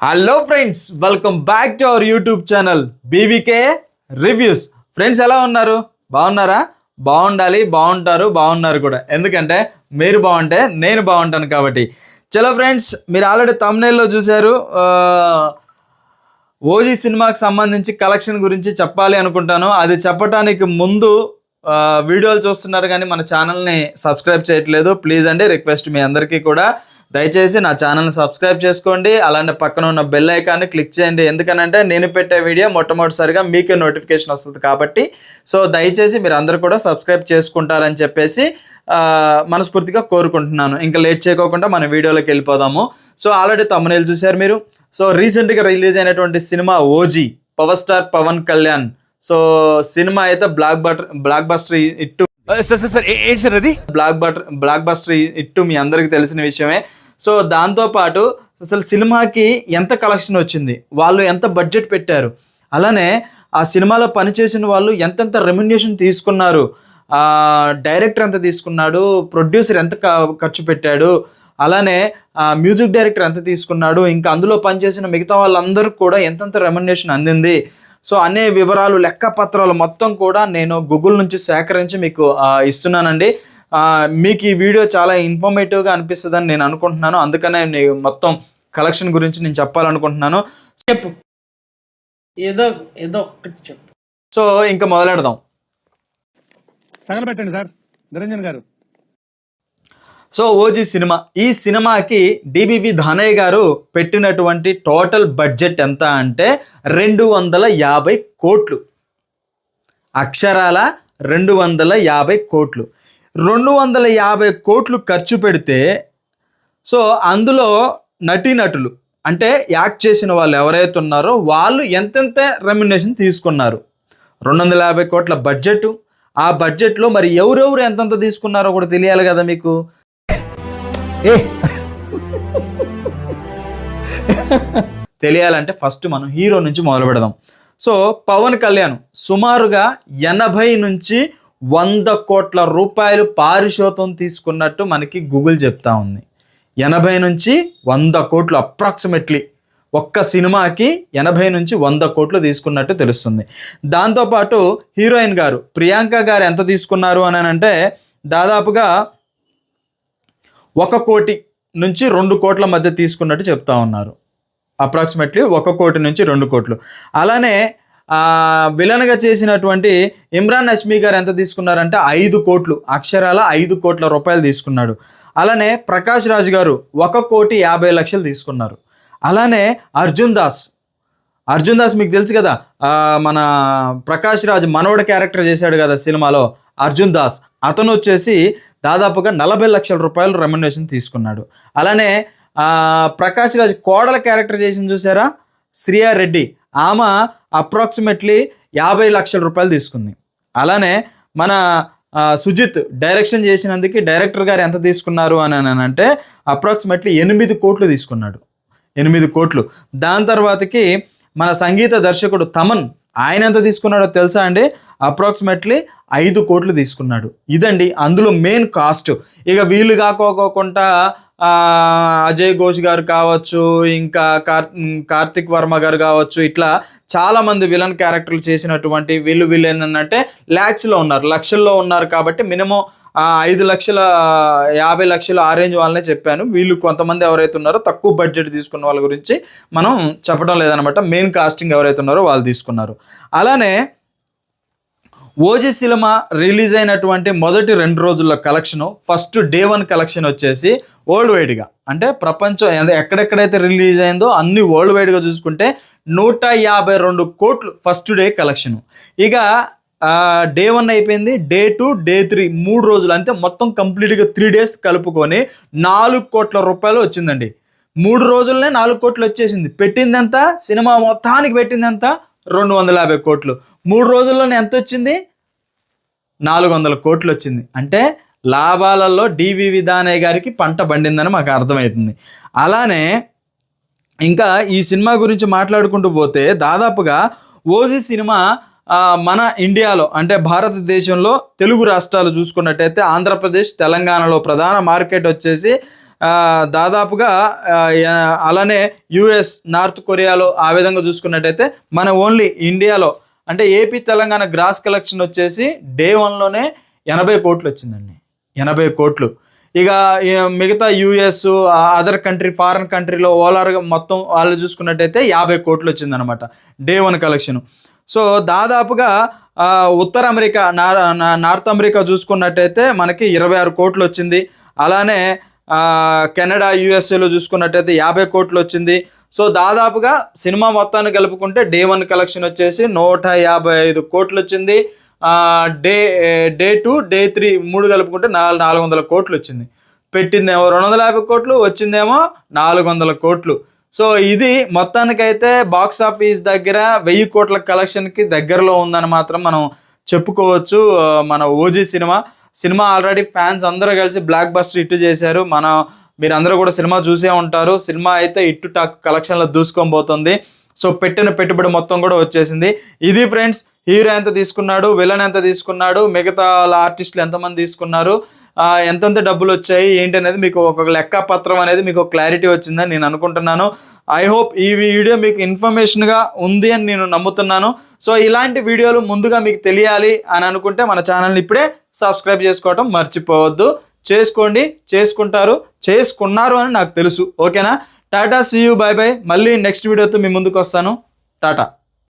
Hello friends welcome back to our YouTube channel BVK reviews friends ఎలా ఉన్నారు? బాగున్నారా? బాగుండాలి బాగుంటారు బాగున్నారు కూడా. ఎందుకంటే మీరు బాగుంటే నేను బాగుంటాను కాబట్టి. చలో ఫ్రెండ్స్ మీరు ఆల్రెడీ తమ్నేల్లో చూశారు. ఓజీ సినిమాకి సంబంధించి కలెక్షన్ గురించి చెప్పాలి అనుకుంటాను. అది చెప్పడానికి ముందు వీడియోలు చూస్తున్నారు కానీ మన ఛానల్ని సబ్స్క్రైబ్ చేయట్లేదు. ప్లీజ్ అండి రిక్వెస్ట్ మీ అందరికీ కూడా. దయచేసి నా ఛానల్ని సబ్స్క్రైబ్ చేసుకోండి. అలానే పక్కన ఉన్న బెల్ ఐకాన్ని క్లిక్ చేయండి. ఎందుకనంటే నేను పెట్టే వీడియో మొట్టమొదటిసారిగా మీకే నోటిఫికేషన్ వస్తుంది కాబట్టి. సో దయచేసి మీరు అందరూ కూడా సబ్స్క్రైబ్ చేసుకుంటారని చెప్పేసి మనస్ఫూర్తిగా కోరుకుంటున్నాను. ఇంకా లేట్ చేయకోకుండా మన వీడియోలోకి వెళ్ళిపోదాము. సో ఆల్రెడీ తమ్మునేలు చూశారు మీరు. సో రీసెంట్గా రిలీజ్ అయినటువంటి cinema OG power star Pawan Kalyan. So cinema అయితే block butter blockbuster hit sir ఏంటి సార్ అది? Block butter block buster hit మీ అందరికీ తెలిసిన విషయమే. సో దాంతోపాటు అసలు సినిమాకి ఎంత కలెక్షన్ వచ్చింది? వాళ్ళు ఎంత బడ్జెట్ పెట్టారు? అలానే ఆ సినిమాలో పనిచేసిన వాళ్ళు ఎంతెంత రెమ్యునేషన్ తీసుకున్నారు? డైరెక్టర్ ఎంత తీసుకున్నాడు? ప్రొడ్యూసర్ ఎంత ఖర్చు పెట్టాడు? అలానే మ్యూజిక్ డైరెక్టర్ ఎంత తీసుకున్నాడు? ఇంకా అందులో పనిచేసిన మిగతా వాళ్ళందరూ కూడా ఎంతెంత రెమ్యునేషన్ అందింది? సో అనే వివరాలు లెక్కపత్రాలు మొత్తం కూడా నేను గూగుల్ నుంచి సేకరించి మీకు ఇస్తున్నానండి. ఆ, మీకు ఈ వీడియో చాలా ఇన్ఫర్మేటివ్గా అనిపిస్తుందని నేను అనుకుంటున్నాను. అందుకనే నేను మొత్తం కలెక్షన్ గురించి నేను చెప్పాలనుకుంటున్నాను. చెప్పు. ఏదో ఏదో ఒక్కటి చెప్పు. సో ఇంకా మొదలెడదాం. తగలబెట్టండి sir. Niranjan garu. So OG cinema. ఈ సినిమాకి డిబివి ధనయ్య గారు పెట్టినటువంటి టోటల్ బడ్జెట్ ఎంత అంటే రెండు వందల యాభై కోట్లు. అక్షరాల రెండు వందల యాభై కోట్లు. రెండు వందల యాభై కోట్లు ఖర్చు పెడితే సో అందులో నటీనటులు అంటే యాక్ట్ చేసిన వాళ్ళు ఎవరైతే ఉన్నారో వాళ్ళు ఎంతెంత రెమ్యునేషన్ తీసుకున్నారు? రెండు వందల యాభై కోట్ల బడ్జెట్. ఆ బడ్జెట్లో మరి ఎవరెవరు ఎంతెంత తీసుకున్నారో కూడా తెలియాలి కదా మీకు? ఏ? తెలియాలంటే ఫస్ట్ మనం హీరో నుంచి మొదలు పెడదాం. సో పవన్ కళ్యాణ్ సుమారుగా ఎనభై నుంచి వంద కోట్ల రూపాయలు పారిశోతం తీసుకున్నట్టు మనకి గూగుల్ చెప్తా ఉంది. ఎనభై నుంచి వంద కోట్లు అప్రాక్సిమేట్లీ ఒక్క సినిమాకి ఎనభై నుంచి వంద కోట్లు తీసుకున్నట్టు తెలుస్తుంది. దాంతోపాటు హీరోయిన్ గారు ప్రియాంక గారు ఎంత తీసుకున్నారు అని అంటే దాదాపుగా ఒక కోటి నుంచి రెండు కోట్ల మధ్య తీసుకున్నట్టు చెప్తా ఉన్నారు. అప్రాక్సిమేట్లీ ఒక కోటి నుంచి రెండు కోట్లు. అలానే విలన్గా చేసినటువంటి ఇమ్రాన్ హష్మీ గారు ఎంత తీసుకున్నారంటే ఐదు కోట్లు. అక్షరాల ఐదు కోట్ల రూపాయలు తీసుకున్నాడు. అలానే ప్రకాష్ రాజ్ గారు ఒక కోటి యాభై లక్షలు తీసుకున్నారు. అలానే అర్జున్ దాస్. అర్జున్ దాస్ మీకు తెలుసు కదా? మన ప్రకాష్ రాజ్ మనోడ క్యారెక్టర్ చేశాడు కదా సినిమాలో. అర్జున్ దాస్. అతను వచ్చేసి దాదాపుగా నలభై లక్షల రూపాయలు రెమ్యునేషన్ తీసుకున్నాడు. అలానే ప్రకాష్ రాజ్ కోడల క్యారెక్టర్ చేసింది చూసారా? శ్రియా రెడ్డి. ఆమె అప్రాక్సిమేట్లీ యాభై లక్షల రూపాయలు తీసుకుంది. అలానే మన సుజిత్ డైరెక్షన్ చేసినందుకు డైరెక్టర్ గారు ఎంత తీసుకున్నారు అని అని అంటే అప్రాక్సిమేట్లీ ఎనిమిది కోట్లు తీసుకున్నాడు. ఎనిమిది కోట్లు. దాని తర్వాతకి మన సంగీత దర్శకుడు తమన్ ఆయన ఎంత తీసుకున్నాడో తెలుసా అండి? అప్రాక్సిమేట్లీ ఐదు కోట్లు తీసుకున్నాడు. ఇదండి అందులో మెయిన్ కాస్ట్. ఇక వీళ్ళు కాకోకుండా అజయ్ ఘోష్ గారు కావచ్చు ఇంకా కార్ కార్తిక్ వర్మ గారు కావచ్చు ఇట్లా చాలామంది విలన్ క్యారెక్టర్లు చేసినటువంటి వీళ్ళు వీళ్ళు ఏంటంటే ల్యాక్స్లో ఉన్నారు లక్షల్లో ఉన్నారు కాబట్టి మినిమం ఐదు లక్షల యాభై లక్షల ఆ రేంజ్ వాళ్ళనే చెప్పాను. వీళ్ళు కొంతమంది ఎవరైతే ఉన్నారో తక్కువ బడ్జెట్ తీసుకున్న వాళ్ళ గురించి మనం చెప్పడం లేదనమాట. మెయిన్ కాస్టింగ్ ఎవరైతే ఉన్నారో వాళ్ళు తీసుకున్నారు. అలానే ఓజీ సినిమా రిలీజ్ అయినటువంటి మొదటి రెండు రోజుల్లో collection first day one collection వచ్చేసి వరల్డ్ వైడ్గా అంటే ప్రపంచం ఎక్కడెక్కడైతే రిలీజ్ అయిందో అన్ని వరల్డ్ వైడ్గా చూసుకుంటే నూట యాభై రెండు కోట్లు ఫస్ట్ డే కలెక్షన్. ఇక డే వన్ అయిపోయింది డే టూ డే త్రీ మూడు రోజులు అంటే మొత్తం కంప్లీట్గా త్రీ డేస్ కలుపుకొని నాలుగు కోట్ల రూపాయలు వచ్చిందండి. మూడు రోజుల్లోనే నాలుగు కోట్లు వచ్చేసింది. పెట్టిందంతా? సినిమా మొత్తానికి పెట్టిందంతా? రెండు వందల యాభై కోట్లు. మూడు రోజుల్లోనే ఎంత వచ్చింది నాలుగు వందల కోట్లు వచ్చింది అంటే లాభాలలో డివి విధానయ్య గారికి పంట పండిందని మాకు అర్థమవుతుంది. అలానే ఇంకా ఈ సినిమా గురించి మాట్లాడుకుంటూ పోతే దాదాపుగా ఓజీ సినిమా మన ఇండియాలో అంటే భారతదేశంలో తెలుగు రాష్ట్రాలు చూసుకున్నట్టయితే ఆంధ్రప్రదేశ్ తెలంగాణలో ప్రధాన మార్కెట్ వచ్చేసి దాదాపుగా అలానే యుఎస్ నార్త్ కొరియాలో ఆ విధంగా చూసుకున్నట్టయితే మన ఓన్లీ ఇండియాలో అంటే ఏపీ తెలంగాణ గ్రాస్ కలెక్షన్ వచ్చేసి డే వన్లోనే ఎనభై కోట్లు వచ్చిందండి. ఎనభై కోట్లు. ఇక మిగతా యుఎస్ అదర్ కంట్రీ ఫారిన్ కంట్రీలో ఓలార్ మొత్తం వాళ్ళు చూసుకున్నట్టయితే యాభై కోట్లు వచ్చిందనమాట డే వన్ కలెక్షన్. సో దాదాపుగా ఉత్తర అమెరికా నా- నార్త్ అమెరికా చూసుకున్నట్టయితే మనకి ఇరవై ఆరు కోట్లు వచ్చింది. అలానే కెనడా యుఎస్ఏలో చూసుకున్నట్టయితే యాభై కోట్లు వచ్చింది. సో దాదాపుగా సినిమా మొత్తాన్ని కలుపుకుంటే డే వన్ కలెక్షన్ వచ్చేసి నూట యాభై ఐదు కోట్లు వచ్చింది. Day day two day three మూడు కలుపుకుంటే నాలుగు నాలుగు వందల కోట్లు వచ్చింది. పెట్టిందేమో రెండు వందల యాభై కోట్లు వచ్చిందేమో నాలుగు వందల కోట్లు. సో ఇది మొత్తానికైతే బాక్స్ ఆఫీస్ దగ్గర వెయ్యి కోట్ల కలెక్షన్కి దగ్గరలో ఉందని మాత్రం మనం చెప్పుకోవచ్చు మన OG cinema. Cinema already fans అందరూ కలిసి బ్లాక్ బస్టర్ హిట్ చేశారు. మన మీరందరూ కూడా సినిమా చూసే ఉంటారు. సినిమా అయితే ఇట్టు టాక్ కలెక్షన్లో దూసుకొని పోతుంది. సో పెట్టిన పెట్టుబడి మొత్తం కూడా వచ్చేసింది. ఇది ఫ్రెండ్స్ హీరో ఎంత తీసుకున్నాడు విలన్ ఎంత తీసుకున్నాడు మిగతా ఆర్టిస్టులు ఎంతమంది తీసుకున్నారు ఎంతెంత డబ్బులు వచ్చాయి ఏంటి అనేది మీకు ఒక లెక్క పత్రం అనేది మీకు క్లారిటీ వచ్చిందని నేను అనుకుంటున్నాను. ఐ హోప్ ఈ వీడియో మీకు ఇన్ఫర్మేషన్గా ఉంది అని నేను నమ్ముతున్నాను. సో ఇలాంటి వీడియోలు ముందుగా మీకు తెలియాలి అని అనుకుంటే మన ఛానల్ని ఇప్పుడే సబ్స్క్రైబ్ చేసుకోవటం మర్చిపోవద్దు. చేసుకోండి చేసుకుంటారు చేసుకున్నారు అని నాకు తెలుసు. ఓకేనా? టాటా సీ యూ బాయ్ బాయ్ మళ్ళీ నెక్స్ట్ వీడియోతో మీ ముందుకు వస్తాను. టాటా.